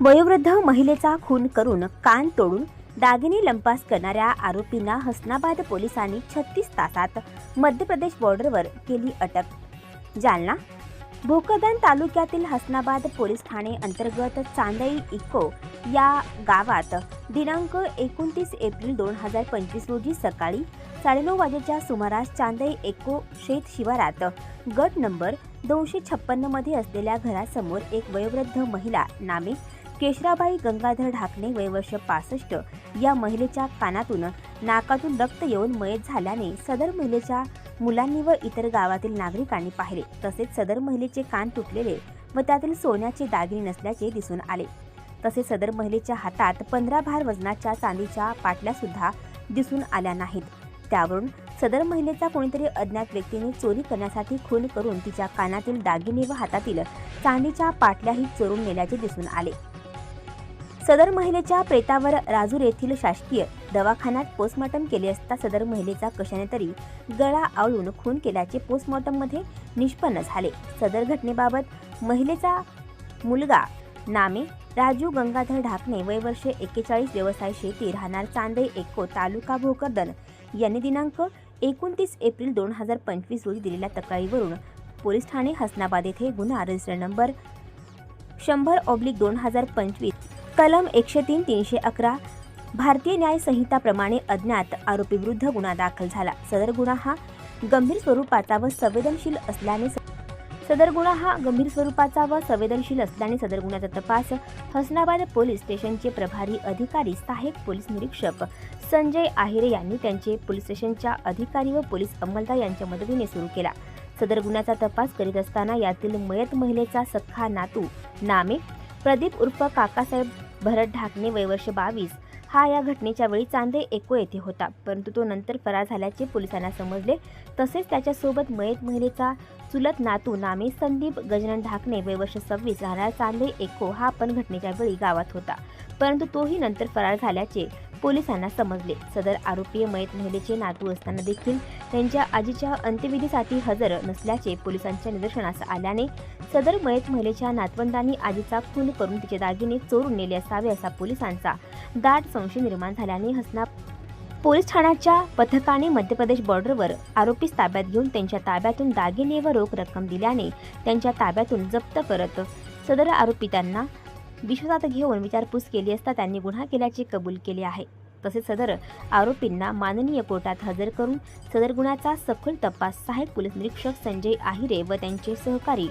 वयोवृद्ध महिलेचा खून करून कान तोडून दागिने लंपास करणाऱ्या आरोपींना हसनाबाद पोलिसांनी छत्तीस तासात मध्य प्रदेश बॉर्डरवर केली अटक. जालना भोकदन तालुक्यातील हसनाबाद पोलीस ठाणे अंतर्गत चांदई इको या गावात दिनांक एकोणतीस एप्रिल दोन हजार पंचवीस रोजी सकाळी साडेनऊ वाजेच्या सुमारास चांदई एको शेत शिवारात गट नंबर दोनशे छप्पन्नमध्ये असलेल्या घरासमोर एक वयोवृद्ध महिला नामे केशराबाई गंगाधर ढाकणे वयवर्ष पासष्ट. या महिलेच्या कानातून नाकातून रक्त येऊन मयत झाल्याने सदर महिलेच्या मुलांनी व इतर गावातील नागरिकांनी पाहिले. तसेच सदर महिलेचे कान तुटलेले व त्यातील सोन्याचे दागिने नसल्याचे दिसून आले. तसेच सदर महिलेच्या हातात पंधरा भार वजनाच्या चांदीच्या पाटल्या सुद्धा दिसून आल्या नाहीत. त्यावरून सदर महिलेचा कोणीतरी अज्ञात व्यक्तीने चोरी करण्यासाठी खून करून तिच्या कानातील दागिने व हातातील चांदीच्या पाटल्याही चोरून नेल्याचे दिसून आले. सदर महिलेच्या प्रेतावर राजूर येथील शासकीय दवाखान्यात पोस्टमॉर्टम केले असता सदर महिलेचा कशाने तरी गळा आवळून खून केल्याचे पोस्टमॉर्टममध्ये निष्पन्न झाले. सदर घटनेबाबत महिलेचा मुलगा नामे राजू गंगाधर ढाकणे वय वर्ष एक्केचाळीस व्यवसाय शेती राहणार चांदे एक्को तालुका भोकरदन यांनी दिनांक एकोणतीस एप्रिल दोन हजार पंचवीस रोजी दिलेल्या तक्रारीवरून पोलीस ठाणे हसनाबाद येथे गुन्हा रजिस्टर नंबर शंभर ऑब्लिक दोन हजार पंचवीस कलम एकशे तीन तीनशे अकरा भारतीय न्याय संहिताप्रमाणे अज्ञात आरोपीविरुद्ध गुन्हा दाखल झाला. सदर गुन्हा हा गंभीर स्वरूपाचा व संवेदनशील असल्याने सदर गुन्हा हा गंभीर स्वरूपाचा व संवेदनशील असल्याने सदर गुन्ह्याचा तपास हसनाबाद पोलीस स्टेशनचे प्रभारी अधिकारी सहाय्यक पोलीस निरीक्षक संजय आहिरे यांनी त्यांचे पोलीस स्टेशनच्या अधिकारी व पोलीस अंमलदार यांच्या मदतीने सुरू केला. सदर गुन्ह्याचा तपास करीत असताना यातील मयत महिलेचा सख्खा नातू नामे प्रदीप उर्फ काकासाहेब भरत ढाकणे वयवर्ष बावीस. हा या घटनेच्या वेळी चांदे एको येथे होता. परंतु तो नंतर फरार झाल्याचे पोलिसांना समजले. तसेच त्याच्यासोबत मयत महिलेचा चुलत नातू नामे संदीप गजानन ढाकणे वयवर्ष सव्वीस राहणार चांदे एको हा पण घटनेच्या वेळी गावात होता. परंतु तोही नंतर फरार झाल्याचे पोलिसांना समजले. सदर आरोपी मयत महिलेचे नातू असताना देखील त्यांच्या आजीच्या अंत्यविधीसाठी हजर नसल्याचे पोलिसांच्या निदर्शनास आल्याने सदर मयत महिलेच्या नातवंडांनी आजीचा खून करून तिचे दागिने चोरून नेले असावे असा पोलिसांचा दाट संशय निर्माण झाल्याने हसना पोलीस ठाण्याच्या पथकाने मध्य प्रदेश बॉर्डरवर आरोपीस ताब्यात घेऊन त्यांच्या ताब्यातून दागिने व रोख रक्कम दिल्याने त्यांच्या ताब्यातून जप्त करत सदर आरोपी त्यांना विश्वासात घेऊन विचारपूस केली असता त्यांनी गुन्हा केल्याचे कबूल केले आहे. तसेच सदर आरोपींना माननीय कोर्टात हजर करून सदर गुन्ह्याचा सखोल तपास सहाय्यक पोलीस निरीक्षक संजय आहिरे व त्यांचे सहकारी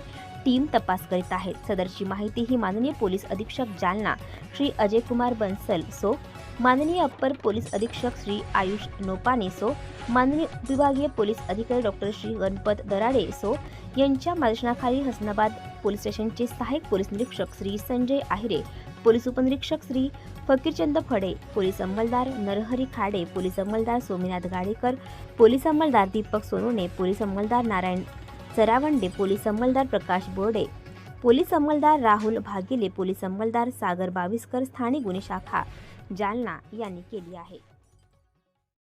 टीम तपास करीत आहेत. सदरची माहिती ही माननीय पोलीस अधीक्षक जालना श्री अजय कुमार बन्सल सो माननीय अप्पर पोलीस अधीक्षक श्री आयुष नोपाने सो माननीय विभागीय पोलीस अधिकारी डॉक्टर श्री गणपत दराडे सो यांच्या मार्गदर्शनाखाली हसनाबाद पोलीस स्टेशनचे सहाय्यक पोलीस निरीक्षक श्री संजय आहिरे पोलीस उपनिरीक्षक श्री फकीरचंद फडे पोलीस अंमलदार नरहरी खाडे पोलीस अंमलदार सोमीनाथ गाडेकर पोलीस अंमलदार दीपक सोनवणे पोलीस अंमलदार नारायण चरावंडे पोलीस अंमलदार प्रकाश बोर्डे पोलीस अंमलदार राहुल भागिले पोलीस अंमलदार सागर बाविस्कर स्थानिक गुन्हे शाखा जालना यांनी केली आहे.